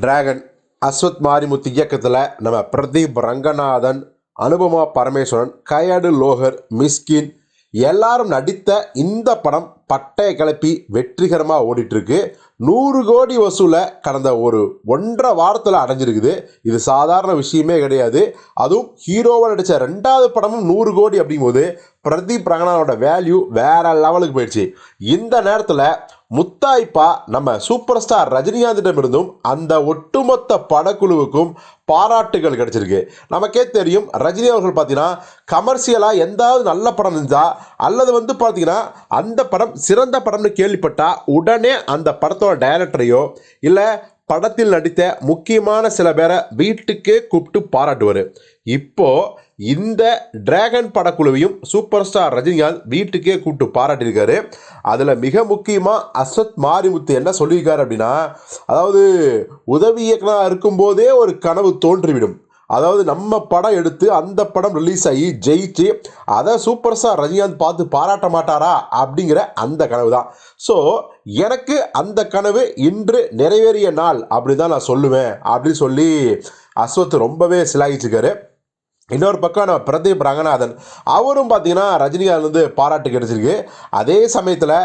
Dragon Ashwath Marimuthu இயக்கத்தில் நம்ம பிரதீப் ரங்கநாதன் அனுபமா பரமேஸ்வரன் கயடு லோகர் மிஸ்கின் எல்லாரும் நடித்த இந்த படம் பட்டை கிளப்பி வெற்றிகரமாக ஓடிட்டுருக்கு. நூறு கோடி வசூலை கடந்த ஒரு ஒன்றரை வாரத்தில் அடைஞ்சிருக்குது. இது சாதாரண விஷயமே கிடையாது. அதுவும் ஹீரோவாக நடித்த ரெண்டாவது படமும் நூறு கோடி அப்படிங்கும்போது பிரதீப் ரங்கநாதனோட வேல்யூ வேற லெவலுக்கு போயிடுச்சு. இந்த நேரத்தில் முத்தாய்ப்பா நம்ம சூப்பர் ஸ்டார் ரஜினிகாந்திடமிருந்தும் அந்த ஒட்டுமொத்த படக்குழுவுக்கும் பாராட்டுகள் கிடைச்சிருக்கு. நமக்கே தெரியும் ரஜினி அவர்கள் பார்த்தீங்கன்னா கமர்ஷியலாக எந்தாவது நல்ல படம் இருந்தால் அல்லது வந்து பார்த்தீங்கன்னா அந்த படம் சிறந்த படம்னு கேள்விப்பட்டால் உடனே அந்த படத்தோட டைரக்டரையோ இல்லை படத்தில் நடித்த முக்கியமான சில பேரை வீட்டுக்கே கூப்பிட்டு பாராட்டுவார். இப்போது இந்த டிராகன் படக்குழுவையும் சூப்பர் ஸ்டார் ரஜினிகாந்த் வீட்டுக்கே கூப்பிட்டு பாராட்டியிருக்காரு. அதில் மிக முக்கியமாக அஸ்வத் மாரிமுத்து என்ன சொல்லியிருக்காரு அப்படின்னா அதாவது உதவி இயக்குனராக இருக்கும்போதே ஒரு கனவு தோன்றிவிடும். அதாவது நம்ம படம் எடுத்து அந்த படம் ரிலீஸ் ஆகி ஜெயிச்சு அதை சூப்பர் ஸ்டார் ரஜினிகாந்த் பார்த்து பாராட்ட மாட்டாரா அப்படிங்கிற அந்த கனவு தான் ஸோ எனக்கு அந்த கனவு இன்று நிறைவேறிய நாள் அப்படி தான் நான் சொல்லுவேன் அப்படின்னு சொல்லி அஸ்வத் ரொம்பவே சிலாகிச்சிருக்காரு. இன்னொரு பக்கம் நம்ம பிரதீப் ரங்கநாதன். அவரும் பார்த்தீங்கன்னா ரஜினிகாந்த் வந்து பாராட்டு கிடைச்சிருக்கு. அதே சமயத்தில்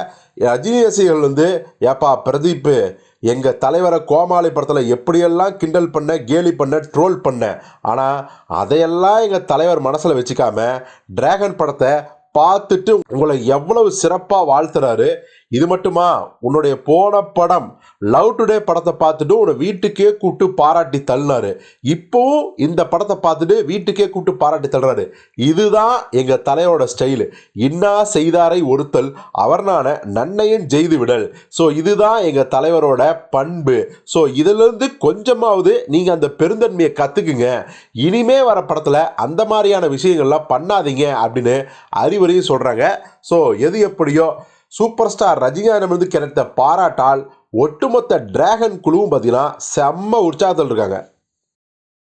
ரஜினி ரசிகர்கள் வந்து ஏப்பா பிரதீப் எங்கள் தலைவரை கோமாளி படத்தில் எப்படியெல்லாம் கிண்டல் பண்ண கேலி பண்ண ட்ரோல் பண்ண ஆனால் அதையெல்லாம் எங்கள் தலைவர் மனசில் வச்சுக்காம டிராகன் படத்தை பார்த்துட்டு உங்களை எவ்வளவு சிறப்பாக வாழ்த்துறாரு. இது மட்டுமா? உன்னுடைய போன படம் லவ் டுடே படத்தை பார்த்துட்டு உன்னை வீட்டுக்கே கூப்பிட்டு பாராட்டி தள்ளினாரு. இப்போவும் இந்த படத்தை பார்த்துட்டு வீட்டுக்கே கூப்பிட்டு பாராட்டி தள்ளுறாரு இதுதான் எங்கள் தலையோட ஸ்டைலு இன்னா செய்தாரை ஒருத்தல் அவர்னான நன்னையும் செய்து விடல். ஸோ இதுதான் எங்கள் தலைவரோட பண்பு. ஸோ இதிலிருந்து கொஞ்சமாவது நீங்கள் அந்த பெருந்தன்மையை கற்றுக்குங்க இனிமே வர படத்தில் அந்த மாதிரியான விஷயங்கள்லாம் பண்ணாதீங்க அப்படின்னு அறிவுரையும் சொல்கிறாங்க ஸோ எது எப்படியோ சூப்பர் ஸ்டார் ரஜினிகாந்திடமிருந்து கிடைத்த பாராட்டால் ஒட்டுமொத்த டிராகன் குழுவும் பார்த்தீங்கன்னா செம்ம உற்சாகத்தில் இருக்காங்க.